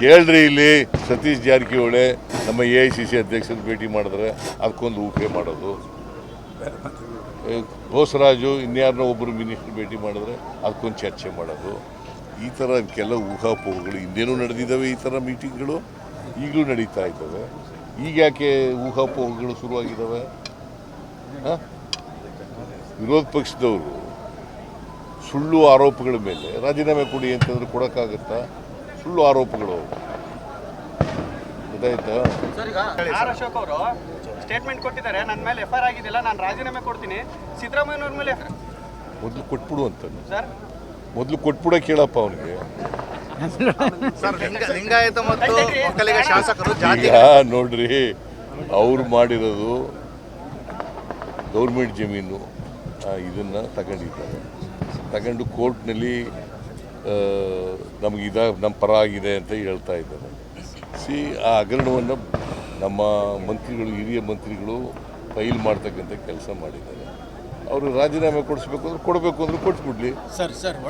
ಕೇಳ್ರಿ ಇಲ್ಲಿ ಸತೀಶ್ ಜಾರಕಿಹೊಳಿ ನಮ್ಮ ಎ ಐ ಸಿ ಸಿ ಅಧ್ಯಕ್ಷರು ಭೇಟಿ ಮಾಡಿದ್ರೆ ಅದಕ್ಕೊಂದು ಊಕೆ ಮಾಡೋದು. ಬೋಸರಾಜು ಇನ್ಯಾರನ್ನೋ ಒಬ್ಬರು ಮಿನಿಸ್ಟರ್ ಭೇಟಿ ಮಾಡಿದ್ರೆ ಅದಕ್ಕೊಂದು ಚರ್ಚೆ ಮಾಡೋದು. ಈ ಥರ ಕೆಲ ಊಹಾಪೋಹಗಳು ಹಿಂದೇನೂ ನಡೆದಿದ್ದಾವೆ, ಈ ಥರ ಮೀಟಿಂಗ್ಗಳು ಈಗಲೂ ನಡೀತಾ ಇದ್ದಾವೆ. ಈಗ ಯಾಕೆ ಊಹಾಪೋಹಗಳು ಶುರುವಾಗಿದ್ದಾವೆ? ವಿರೋಧ ಪಕ್ಷದವರು ಸುಳ್ಳು ಆರೋಪಗಳ ಮೇಲೆ ರಾಜೀನಾಮೆ ಕೊಡಿ ಅಂತಂದ್ರೆ ಕೊಡೋಕ್ಕಾಗತ್ತಾ? ಸುಳ್ಳು ಆರೋಪಗಳು. ಗೊತ್ತಾಯ್ತು? ಸರ್ ಈಗ ಆರ್ ಅಶೋಕ್ ಅವರು ಸ್ಟೇಟ್ಮೆಂಟ್ ಕೊಟ್ಟಿದ್ದಾರೆ. ನನ್ನ ಮೇಲೆ ಎಫ್ ಆರ್ ಆಗಿದೆಯಲ್ಲ ನಾನು ರಾಜೀನಾಮೆ ಕೊಡ್ತೀನಿ. ಸಿದ್ದರಾಮಯ್ಯನವ್ರ ಮೇಲೆ ಮೊದಲು ಕೊಟ್ಬಿಡು ಅಂತ ಸರ್. ಮೊದಲು ಕೊಟ್ಬಿಡ ಕೇಳಪ್ಪ ಅವನಿಗೆ. ಸರ್ ಲಿಂಗ- ಲಿಂಗಾಯತ ಮತ್ತು ಒಕ್ಕಲಿಗ ಶಾಸಕರು ಜಾತಿ ನೋಡ್ರಿ. ಅವ್ರು ಮಾಡಿರೋದು ಗೌರ್ಮೆಂಟ್ ಜಮೀನು ಇದನ್ನು ಇದನ್ನ ತಗೊಂಡಿದ್ದಾರೆ. ತಗೊಂಡು ಕೋರ್ಟ್ನಲ್ಲಿ ನಮ್ಗೆ ಇದ ನಮ್ಮ ಪರ ಆಗಿದೆ ಅಂತ ಹೇಳ್ತಾ ಇದ್ದಾರೆ. ಸಿ ಆ ಹಗರಣವನ್ನು ನಮ್ಮ ಮಂತ್ರಿಗಳು, ಹಿರಿಯ ಮಂತ್ರಿಗಳು ಫೈಲ್ ಮಾಡ್ತಕ್ಕಂಥ ಕೆಲಸ ಮಾಡಿದ್ದಾರೆ. ಅವರು ರಾಜೀನಾಮೆ ಕೊಡಿಸ್ಬೇಕು ಅಂದ್ರೆ ಕೊಡಬೇಕು ಅಂದ್ರೆ ಕೊಟ್ಬಿಡ್ಲಿ. Sir sir